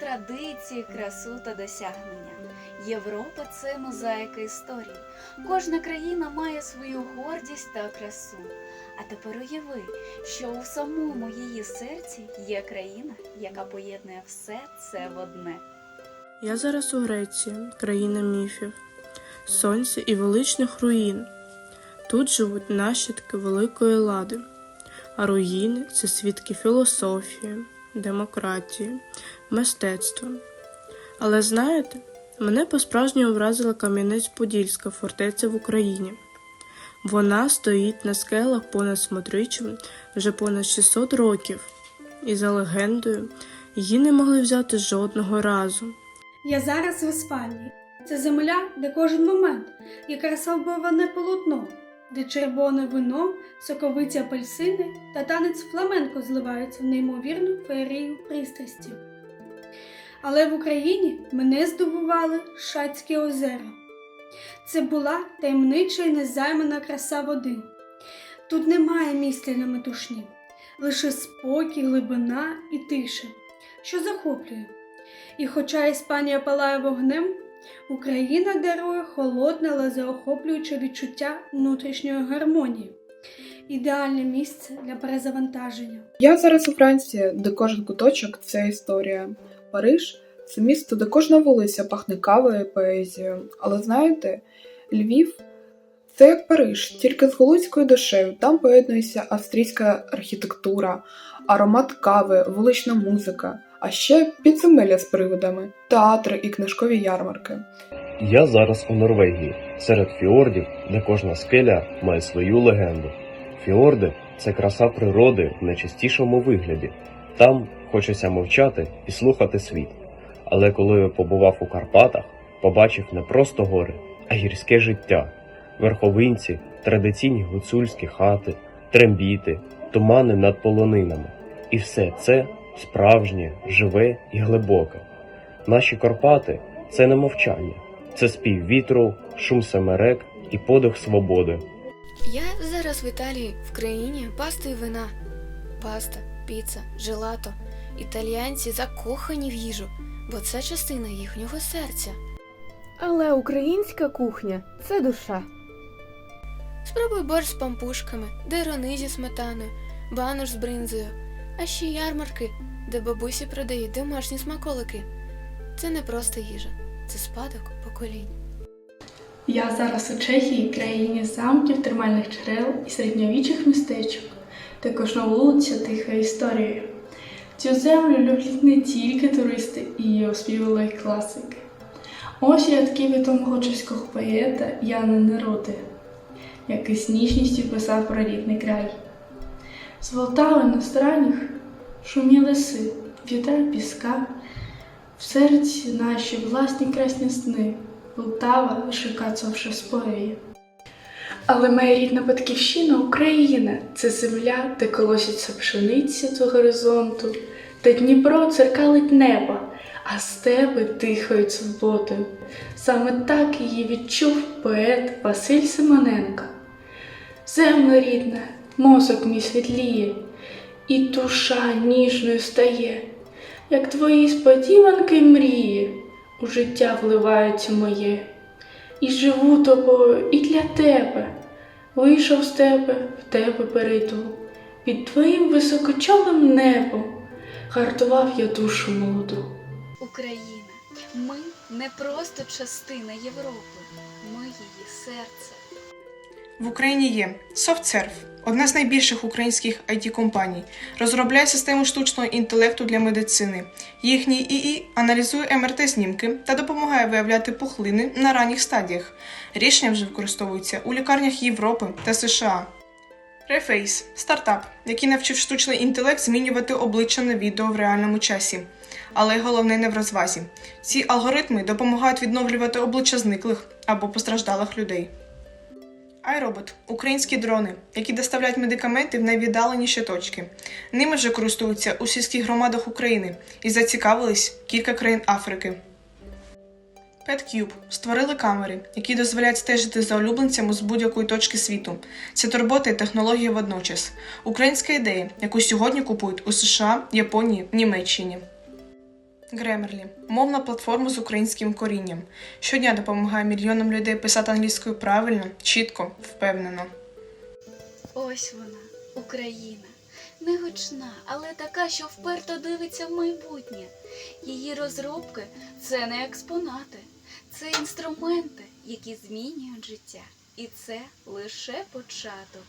традиції, красу та досягнення. Європа це мозаїка історії. Кожна країна має свою гордість та красу. А тепер уяви, що у самому її серці є країна, яка поєднує все це в одне. Я зараз у Греції, країна міфів, сонця і величних руїн. Тут живуть нащадки великої лади, а руїни це свідки філософії, демократії, мистецтва. Але знаєте, мене по-справжньому вразила Кам'янець-Подільська фортеця в Україні. Вона стоїть на скелах понад Смотричем вже понад 600 років, і за легендою її не могли взяти жодного разу. Я зараз в Іспанії. Це земля, де кожен момент є красовбоване полотно, де червоне вино, соковиті апельсини та танець фламенко зливаються в неймовірну феєрію пристрасті. Але в Україні мене здивували Шацькі озера. Це була таємнича і незаймана краса води. Тут немає місця для метушні, лише спокій, глибина і тиша, що захоплює. І хоча Іспанія палає вогнем, Україна дарує холодне, але заохоплююче відчуття внутрішньої гармонії. Ідеальне місце для перезавантаження. Я зараз у Франції, де кожен куточок це історія. Париж це місто, де кожна вулиця пахне кавою і поезією. Але знаєте, Львів це як Париж, тільки з голландською душею. Там поєднується австрійська архітектура, аромат кави, вулична музика, а ще підземелля з приводами, театри і книжкові ярмарки. Я зараз у Норвегії, серед фіордів, де кожна скеля має свою легенду. Фіорди це краса природи в найчистішому вигляді. Там хочеться мовчати і слухати світ. Але коли я побував у Карпатах, побачив не просто гори, а гірське життя, верховинці, традиційні гуцульські хати, трембіти, тумани над полонинами. І все це справжнє, живе і глибоке. Наші Карпати це не мовчання, це спів вітру, шум семерек і подих свободи. Я зараз в Італії, в країні пасти і вина. Паста, піца, желато. Італіянці закохані в їжу, бо це частина їхнього серця. Але українська кухня це душа. Спробуй борщ з пампушками, дерони зі сметаною, банош з бринзою, а ще ярмарки, де бабусі продають домашні смаколики. Це не просто їжа, це спадок поколінь. Я зараз у Чехії, країні замків, термальних джерел і середньовічних містечок. Де кожна вулиця тиха історією. Цю землю люблять не тільки туристи і її оспівали класики. Ось такий відомого чеського поета Яна Неруди, який з ніжністю писав про рідний край. З на странях шумі лиси, вітер піска, в серці наші власні красні сни. Полтава лише кацавши спорює. Але моя рідна батьківщина Україна це земля, де колосяться пшениця до горизонту, де Дніпро церкалить небо, а степи дихають свободою. Саме так її відчув поет Василь Симоненко. Земля рідна, мозок мій світліє, і душа ніжною стає, як твої сподіванки мрії у життя вливаються моє. І живу тобою і для тебе. Вийшов з тебе, в тебе перейду. Під твоїм високочолим небом гартував я душу молоду. Україна. Ми не просто частина Європи, ми її серце. В Україні є SoftServe, одна з найбільших українських it компаній розробляє систему штучного інтелекту для медицини. Їхній ІІ аналізує МРТ-знімки та допомагає виявляти пухлини на ранніх стадіях. Рішення вже використовуються у лікарнях Європи та США. Reface – стартап, який навчив штучний інтелект змінювати обличчя на відео в реальному часі. Але головне не в розвазі. Ці алгоритми допомагають відновлювати обличчя зниклих або постраждалих людей. iRobot – українські дрони, які доставляють медикаменти в найвіддаленіші точки. Ними вже користуються у сільських громадах України і зацікавились кілька країн Африки. PetCube створили камери, які дозволяють стежити за улюбленцями з будь-якої точки світу. Це турбота і технологія водночас. Українська ідея, яку сьогодні купують у США, Японії, Німеччині. Grammarly – мовна платформа з українським корінням. Щодня допомагає мільйонам людей писати англійською правильно, чітко, впевнено. Ось вона, Україна. Не гучна, але така, що вперто дивиться в майбутнє. Її розробки це не експонати, це інструменти, які змінюють життя. І це лише початок.